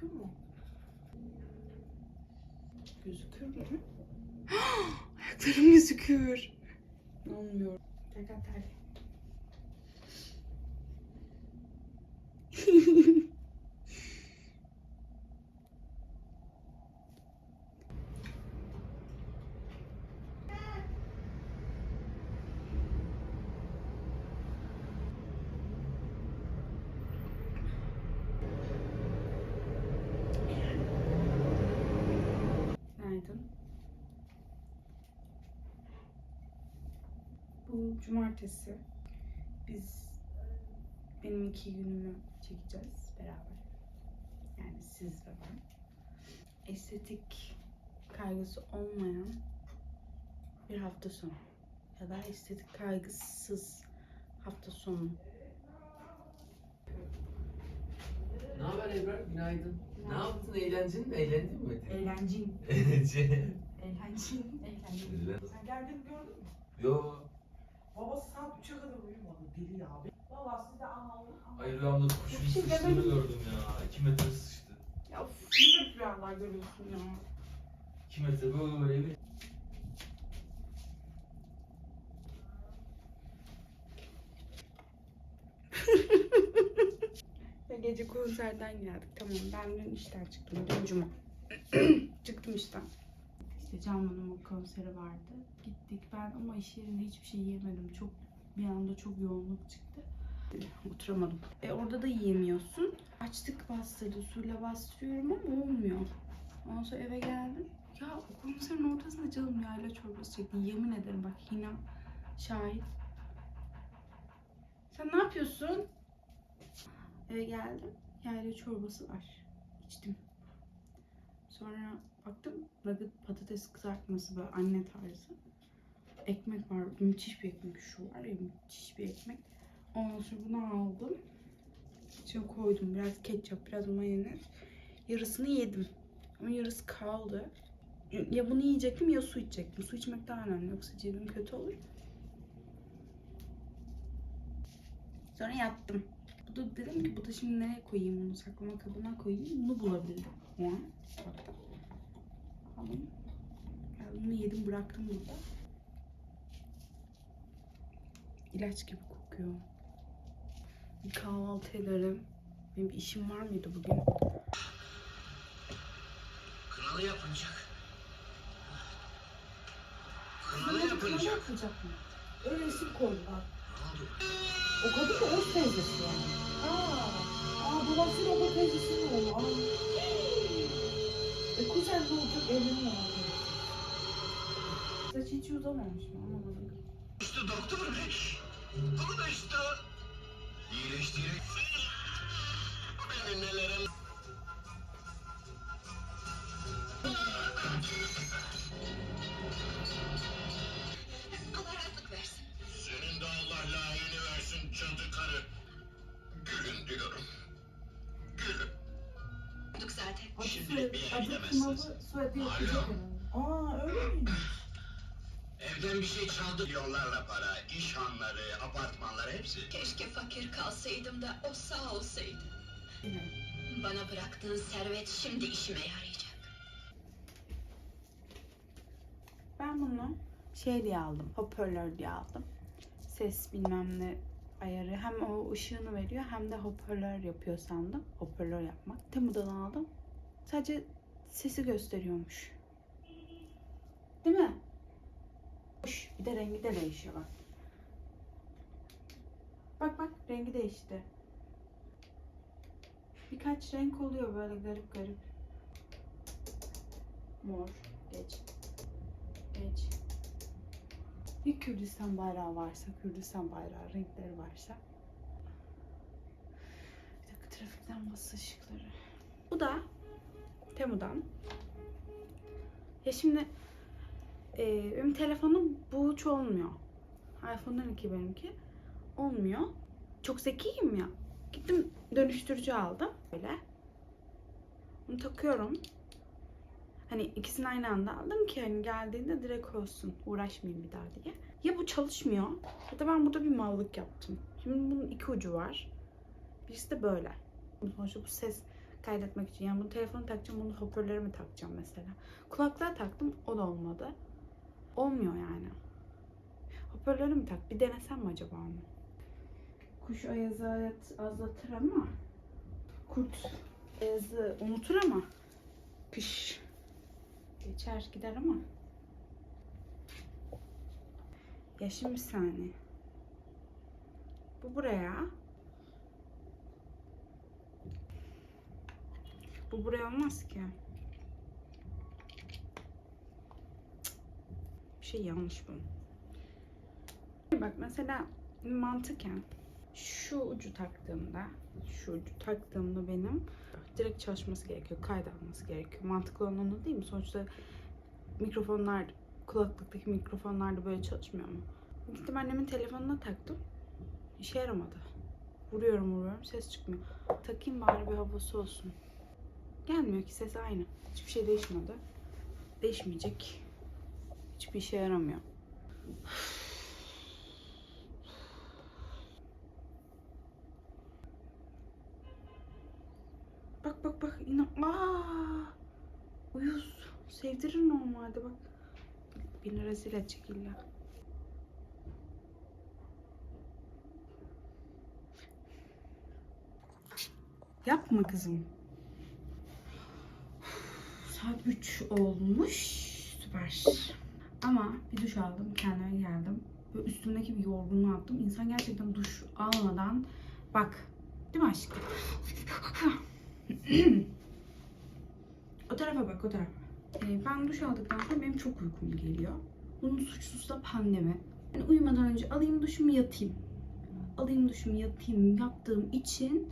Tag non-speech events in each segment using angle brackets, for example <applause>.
Gözüküyor mu? Gözüküyor mu? <gasps> Ayaklarım gözüküyor. İnanmıyorum. Cumartesi biz benim iki günümü çekeceğiz beraber. Yani siz ve ben. Estetik kaygısı olmayan bir hafta sonu ya da estetik kaygısız hafta sonu. Ne haber Ebrar? Günaydın. Ne yaptın? Eğlencin mi? Eğlendin mi? Eğlencin. Eğlence. Eğlencin. Eğlencin. Sen geldiğini gördün mü? Yo. Babası saat 3'e kadar uyumadı deli ya. Valla siz de anladın ama. Hayır rüyamda kuşun Bir şey sıçtığını gördüm ya. 2 metre sıçtı. Ya uf, ne tür rüyalar görüyorsun ya. 2 metre böyle bir. Ya gece konserden geldik tamam ben dün işten çıktım dün cuma. <clears throat> çıktım işten. İşte Canlı'nın konseri vardı. Gittik ben ama iş yerinde hiçbir şey yiyemedim. Çok bir anda çok yoğunluk çıktı. Oturamadım. E orada da yiyemiyorsun. Açtık bastırdı. Suyla bastırıyorum ama olmuyor. Ondan sonra eve geldim. Ya o konserin ortasında canım yayla çorbası çekti. Yemin ederim bak Hina şahit. Sen ne yapıyorsun? Eve geldim. Yayla çorbası var. İçtim. Sonra baktım nugget patates kızartması böyle anne tarzı. Ekmek var. Müthiş bir ekmek şu var ya müthiş bir ekmek. Ondan sonra bunu aldım. İçine koydum. Biraz ketçap, biraz mayonez. Yarısını yedim. Ama yarısı kaldı. Ya bunu yiyecektim ya su içecektim. Su içmek daha önemli. Yoksa cebim kötü olur. Sonra yattım. Bu da dedim ki bu da şimdi nereye koyayım bunu saklama kabına koyayım. Bunu bulabilirim o an. Aldım. Yani bunu yedim bıraktım burada. İlaç gibi kokuyor. Bir kahvaltı ederim. Benim bir işim var mıydı bugün? Kınalı yapılacak. Kınalı Kanalı yapılacak. yapacak mı? Öyle isim koydular. O kadın da öz teyzesi yani. Aa, aa babasıyla o teyzesinin oğlu. Aa. E kuzen ne olacak evleniyor. Saç hiç uzamamış mı anlamadım. İşte doktor bey. Bunu da işte. İyileştirerek. Beni nelere... yapacak herhalde. Aa öyle miymiş? Evden bir şey çaldı. Yollarla para, iş hanları, apartmanlar hepsi. Keşke fakir kalsaydım da o sağ olsaydı. Bana bıraktığın servet şimdi işime yarayacak. Ben bunu şey diye aldım, hoparlör diye aldım. Ses bilmem ne ayarı hem o ışığını veriyor hem de hoparlör yapıyor sandım. Hoparlör yapmak. Temu'dan aldım. Sadece sesi gösteriyormuş. Değil mi? Hoş. Bir de rengi de değişiyor bak. Bak bak rengi değişti. Birkaç renk oluyor böyle garip garip. Mor. Geç. Geç. Bir Kürdistan bayrağı varsa, Kürdistan bayrağı renkleri varsa. Bir dakika trafikten bas ışıkları. Bu da Temu'dan. Ya şimdi e, benim telefonum bu hiç olmuyor. iPhone 12 benimki. Olmuyor. Çok zekiyim ya. Gittim dönüştürücü aldım. Böyle. Bunu takıyorum. Hani ikisini aynı anda aldım ki hani geldiğinde direkt olsun. Uğraşmayayım bir daha diye. Ya bu çalışmıyor ya da ben burada bir mallık yaptım. Şimdi bunun iki ucu var. Birisi de böyle. Sonuçta bu ses kaydetmek için. Yani bunu telefonu takacağım, bunu hoparlöre mi takacağım mesela. Kulaklığa taktım, o da olmadı. Olmuyor yani. Hoparlörü mü tak? Bir denesem mi acaba onu? Kuş ayazı azlatır ama kurt ayazı unutur ama kış geçer gider ama ya şimdi bir saniye. Bu buraya. Bu buraya olmaz ki. Bir şey yanlış bu. Bak mesela mantıken şu ucu taktığımda şu ucu taktığımda benim direkt çalışması gerekiyor. Kaydalması gerekiyor. Mantıklı olan onu değil mi? Sonuçta mikrofonlar kulaklıktaki mikrofonlar da böyle çalışmıyor mu? Gittim annemin telefonuna taktım. İşe yaramadı. Vuruyorum vuruyorum ses çıkmıyor. Takayım bari bir havası olsun. Gelmiyor ki ses aynı. Hiçbir şey değişmedi. Değişmeyecek. Hiçbir işe yaramıyor. Bak bak bak inan. Aa! Uyuz. Sevdirir normalde bak. Beni rezil edecek illa. Yapma kızım. Saat 3 olmuş. Süper. Ama bir duş aldım. Kendime geldim. Böyle üstümdeki bir yorgunluğu attım. İnsan gerçekten duş almadan bak. Değil mi aşkım? o tarafa bak o tarafa. Ee, ben duş aldıktan sonra benim çok uykum geliyor. Bunun suçlusu da pandemi. Yani uyumadan önce alayım duşumu yatayım. Alayım duşumu yatayım yaptığım için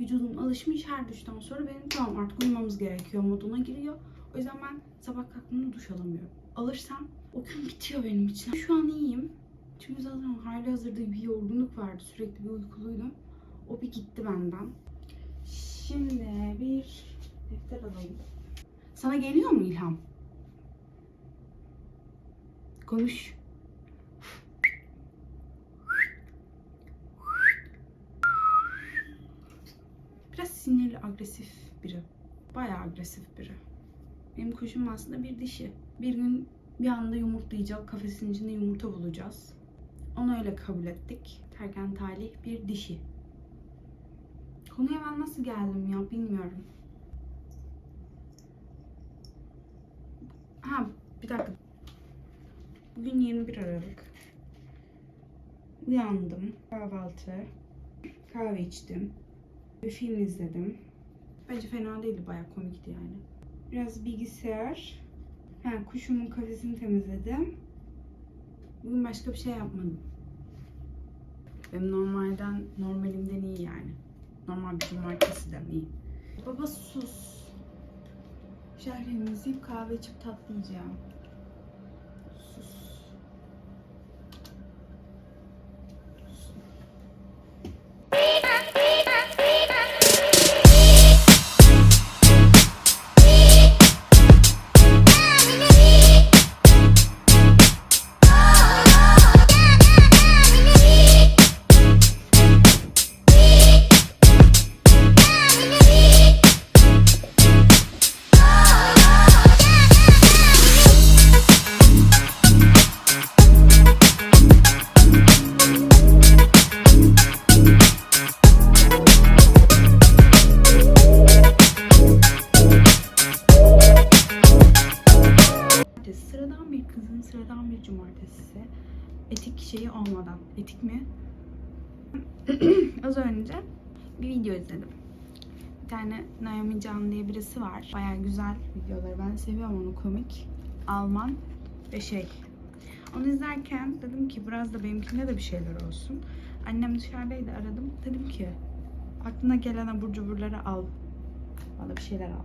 vücudum alışmış her duştan sonra benim tamam artık uyumamız gerekiyor moduna giriyor. O yüzden ben sabah kalktığımda duş alamıyorum. Alırsam o gün bitiyor benim için. Şu an iyiyim. Çünkü zaten hali hazırda bir yorgunluk vardı. Sürekli bir uykuluydum. O bir gitti benden. Şimdi bir defter alayım. Sana geliyor mu ilham? Konuş. Biraz sinirli, agresif biri. Bayağı agresif biri. Benim kuşum aslında bir dişi. Bir gün bir anda yumurtlayacak, kafesin içinde yumurta bulacağız. Onu öyle kabul ettik. Terken talih bir dişi. Konuya ben nasıl geldim ya bilmiyorum. Ha bir dakika. Bugün 21 Aralık. Uyandım. Kahvaltı. Kahve içtim. Bir film izledim. Bence fena değildi. Bayağı komikti yani. Biraz bilgisayar. Ha, kuşumun kafesini temizledim. Bugün başka bir şey yapmadım. Benim normalden, normalimden iyi yani. Normal bir cumartesiden iyi. Baba sus. Şehriyemi izleyip kahve içip tatlı yiyeceğim. Etik şeyi olmadan. Etik mi? <clears throat> Az önce bir video izledim. Bir tane Naomi Can diye birisi var. Baya güzel videoları. Ben seviyorum onu komik. Alman ve şey. Onu izlerken dedim ki biraz da benimkinde de bir şeyler olsun. Annem dışarıdaydı aradım. Dedim ki aklına gelen abur cuburları al. Bana bir şeyler al.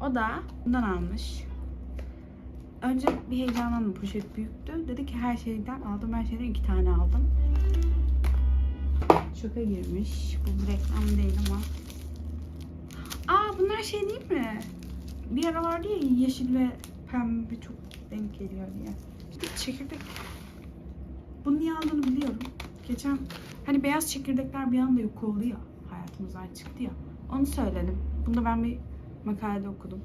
O da bundan almış. Önce bir heyecanlandım. Poşet büyüktü. Dedi ki her şeyden aldım. Her şeyden iki tane aldım. Şoka girmiş. Bu bir reklam değil ama. Aa bunlar şey değil mi? Bir ara vardı ya yeşil ve pembe çok denk geliyor diye. Çekirdek. Bunu niye aldığını biliyorum. Geçen hani beyaz çekirdekler bir anda yok oldu ya. Hayatımızdan çıktı ya. Onu söyledim. Bunu ben bir makalede okudum.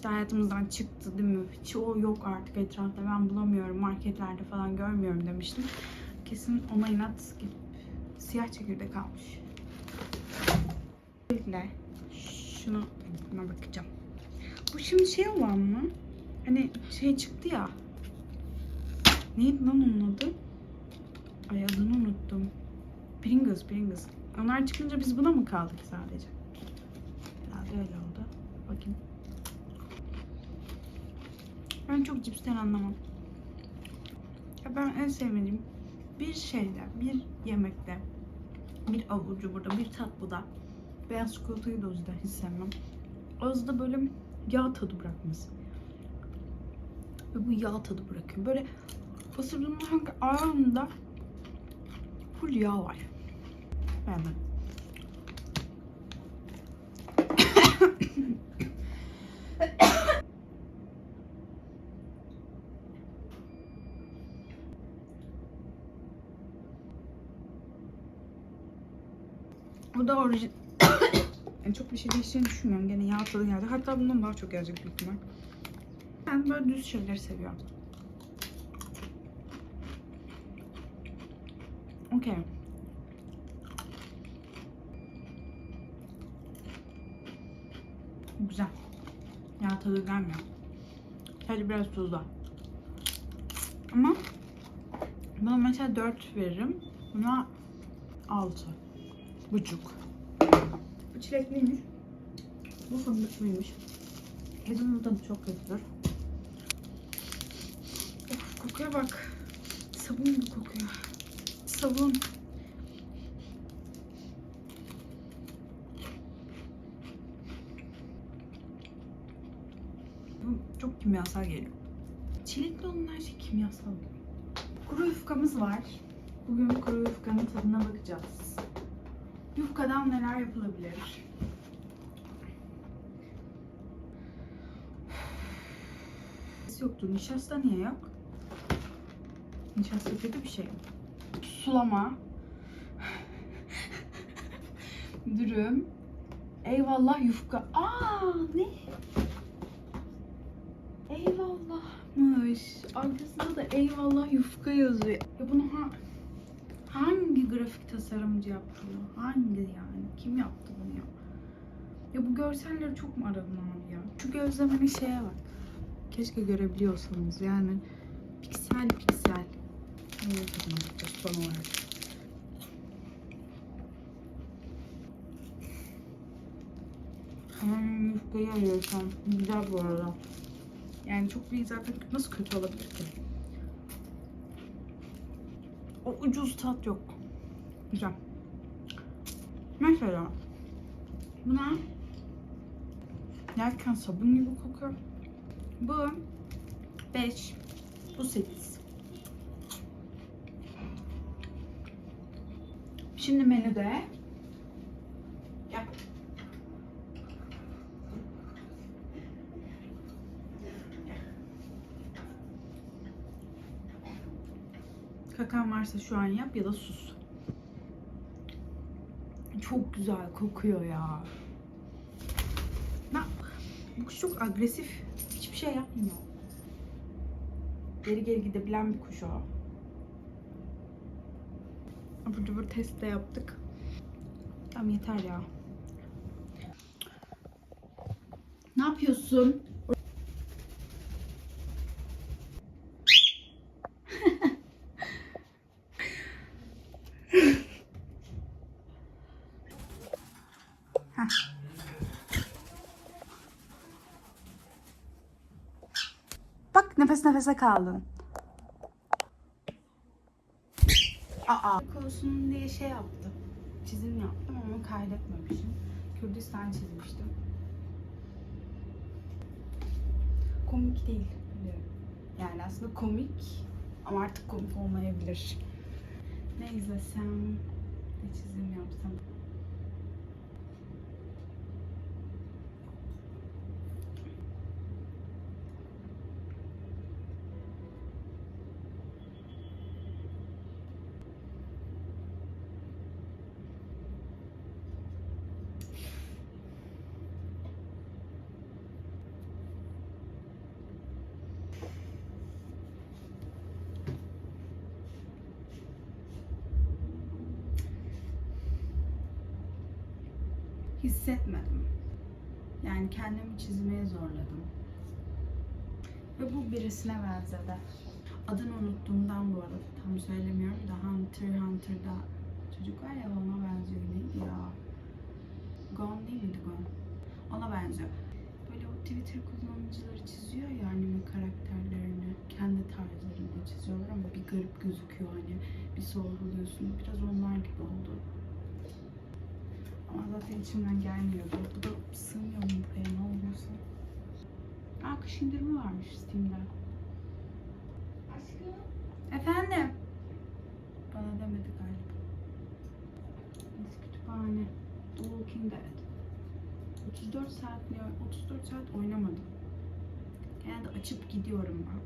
İşte hayatımızdan çıktı değil mi? O yok artık etrafta. Ben bulamıyorum. Marketlerde falan görmüyorum demiştim. Kesin ona inat gidip siyah çekirdek almış. Öncelikle şunu buna bakacağım. Bu şimdi şey olan mı? Hani şey çıktı ya. Neydi lan onun adı? Ay adını unuttum. Pringles, Pringles. Onlar çıkınca biz buna mı kaldık sadece? Herhalde öyle oldu. Bakayım. Ben çok cipsten anlamam. Ya ben en sevmediğim bir şeyde, bir yemekte, bir avucu burada, bir tatlıda beyaz çikolatayı da o yüzden hiç sevmem. Ağızda böyle yağ tadı bırakması. Ve bu yağ tadı bırakıyor. Böyle ısırdığımda hangi ağzımda full yağ var. Beğenmedim. Bu da orijin... yani çok bir şey değişeceğini düşünmüyorum. Gene yağ tadı geldi. Hatta bundan daha çok gelecek büyük ihtimal. Ben böyle düz şeyleri seviyorum. Okey. Güzel. Yağ tadı gelmiyor. Sadece biraz tuzlu. Ama buna mesela 4 veririm. Buna 6 buçuk. Bu çilekliymiş. Bu fındıklıymış. Kedinin tadı çok kötüdür. Of kokuya bak. Sabun gibi kokuyor. Sabun. Bu çok kimyasal geliyor. Çilekli olan her şey kimyasal gibi. Kuru yufkamız var. Bugün kuru yufkanın tadına bakacağız. Yufkadan neler yapılabilir? Yoktu. Nişasta niye yok? Nişasta kötü bir şey? Sulama. <laughs> Dürüm. Eyvallah yufka. Aa ne? Eyvallahmış. Arkasında da eyvallah yufka yazıyor. Ya bunu ha hangi grafik tasarımcı yaptı bunu? Hangi yani? Kim yaptı bunu ya? Ya bu görselleri çok mu aradın abi ya? Şu gözlemenin şeye bak. Keşke görebiliyorsanız yani. Piksel piksel. Son olarak. Hmm, yufkayı arıyorsam. Güzel bu arada. Yani çok bir zaten nasıl kötü olabilir ki? O ucuz tat yok. Güzel. Mesela buna yerken sabun gibi kokuyor. Bu 5. Bu 8. Şimdi menüde Kakan varsa şu an yap ya da sus. Çok güzel kokuyor ya. Ben, bu kuş çok agresif. Hiçbir şey yapmıyor. Geri geri gidebilen bir kuş o. Abur cubur test de yaptık. Tamam yeter ya. Ne yapıyorsun? Bak nefes nefese kaldın. Aa. Olsun diye şey yaptım. Çizim yaptım ama kaydetmemişim. Kürdistan çizmiştim. Komik değil. Yani aslında komik ama artık komik olmayabilir. Ne izlesem, ne çizim yapsam. Hissetmedim. Yani kendimi çizmeye zorladım. Ve bu birisine benzedi. Adını unuttuğumdan bu arada tam söylemiyorum da Hunter Hunter'da çocuk var ya ona benziyor neydi ya? Gon değil miydi Gon? Ona benziyor. Böyle o Twitter kullanıcıları çiziyor ya anime karakterlerini. Kendi tarzlarında çiziyorlar ama bir garip gözüküyor hani. Bir sorguluyorsun. Biraz onlar gibi oldu. Ama zaten içimden gelmiyordu. Bu da sığmıyor mu buraya ne oluyorsa. Aa kış indirimi varmış Steam'de. Efendim? Bana demedi galiba. Biz kütüphane. The Walking Dead. 34 saat mi? 34 saat oynamadım. Genelde açıp gidiyorum ben.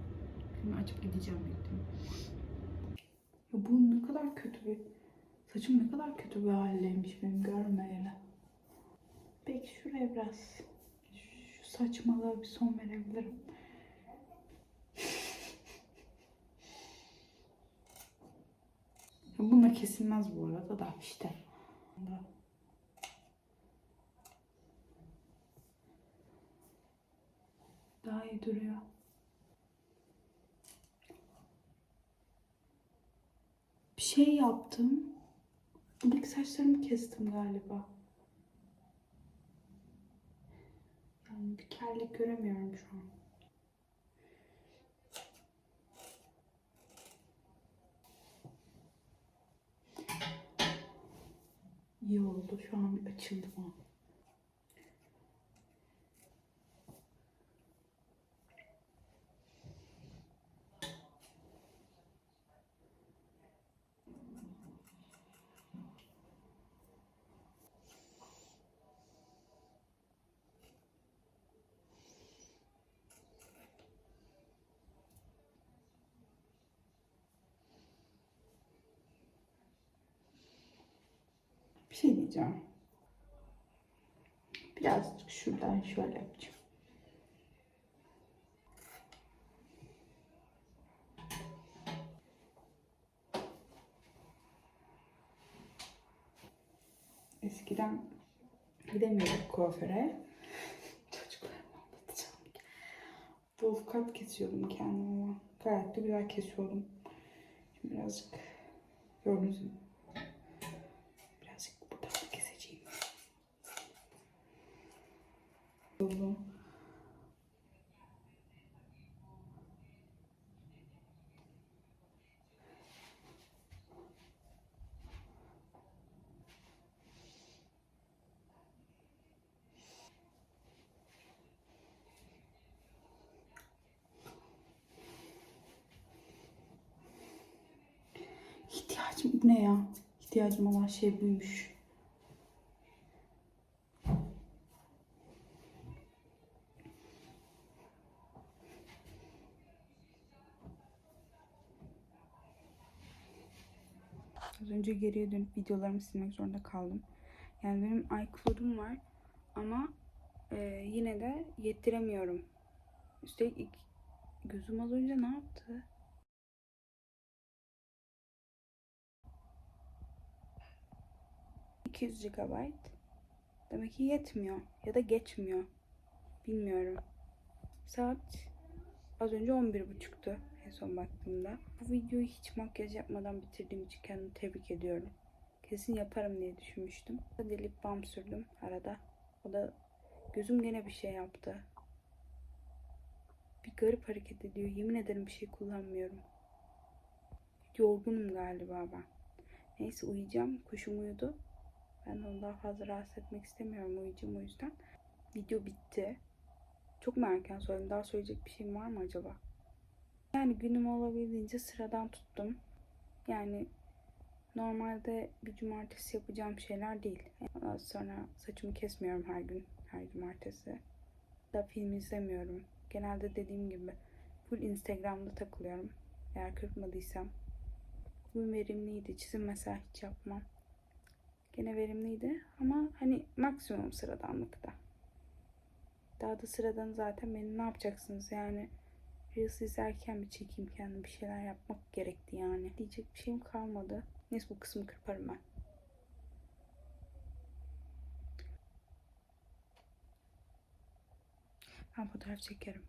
Şimdi açıp gideceğim ihtimalle. Ya bu ne kadar kötü bir... Saçım ne kadar kötü bir haldeymiş benim görmeyeli. Peki şuraya biraz şu saçmalığa bir son verebilirim. Bununla kesilmez bu arada da işte. Daha iyi duruyor. Bir şey yaptım. İlk saçlarımı kestim galiba. Yani bir kellik göremiyorum şu an. İyi oldu. Şu an bir açıldı diyeceğim. Birazcık şuradan şöyle yapacağım. Eskiden gidemiyorduk kuaföre. <laughs> Çocuklarıma anlatacağım. Wolf cut kesiyordum kendime gayet de güzel kesiyordum. Şimdi birazcık gördüğünüz gibi Birazcık buradan da keseceğim. Oldu. İhtiyacım ne ya? İhtiyacım olan şey buymuş. Az önce geriye dönüp videolarımı silmek zorunda kaldım. Yani benim iCloud'um var ama e, yine de yettiremiyorum. Üstelik ilk- gözüm az önce ne yaptı? ...200 GB. Demek ki yetmiyor. Ya da geçmiyor. Bilmiyorum. Saat az önce 11.30'tu en son baktığımda. Bu videoyu hiç makyaj yapmadan bitirdiğim için kendimi tebrik ediyorum. Kesin yaparım diye düşünmüştüm. De lip balm sürdüm arada. O da gözüm gene bir şey yaptı. Bir garip hareket ediyor. Yemin ederim bir şey kullanmıyorum. Yorgunum galiba ben. Neyse uyuyacağım. Kuşum uyudu. Ben onu daha fazla rahatsız etmek istemiyorum. Uyuyacağım o yüzden. Video bitti. Çok mu erken söyledim? Daha söyleyecek bir şeyim var mı acaba? Yani günümü olabildiğince sıradan tuttum. Yani normalde bir cumartesi yapacağım şeyler değil. Ondan sonra saçımı kesmiyorum her gün, her cumartesi. Da film izlemiyorum. Genelde dediğim gibi full Instagram'da takılıyorum. Eğer kırpmadıysam. Bugün verimliydi. Çizim mesela hiç yapmam. Gene verimliydi ama hani maksimum sıradanlıkta. Daha da sıradan zaten benim ne yapacaksınız yani Reels'i izlerken bir çekeyim kendim. Bir şeyler yapmak gerekti yani. Diyecek bir şeyim kalmadı. Neyse bu kısmı kırparım ben. Ben fotoğraf çekerim.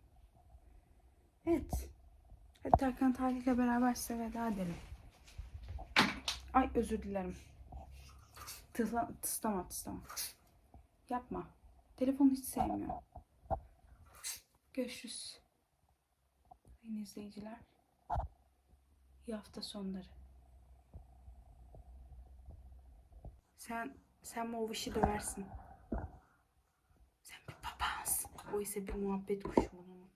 Evet. Hadi Tarkan Tarih'le beraber size veda edelim. Ay özür dilerim. Tısla, tıslama tıslama. Yapma. Telefonu hiç sevmiyorum. Görüşürüz. Sayın izleyiciler. İyi hafta sonları. Sen sen vışı döversin? Sen bir papağansın. O ise bir muhabbet kuşu unutma.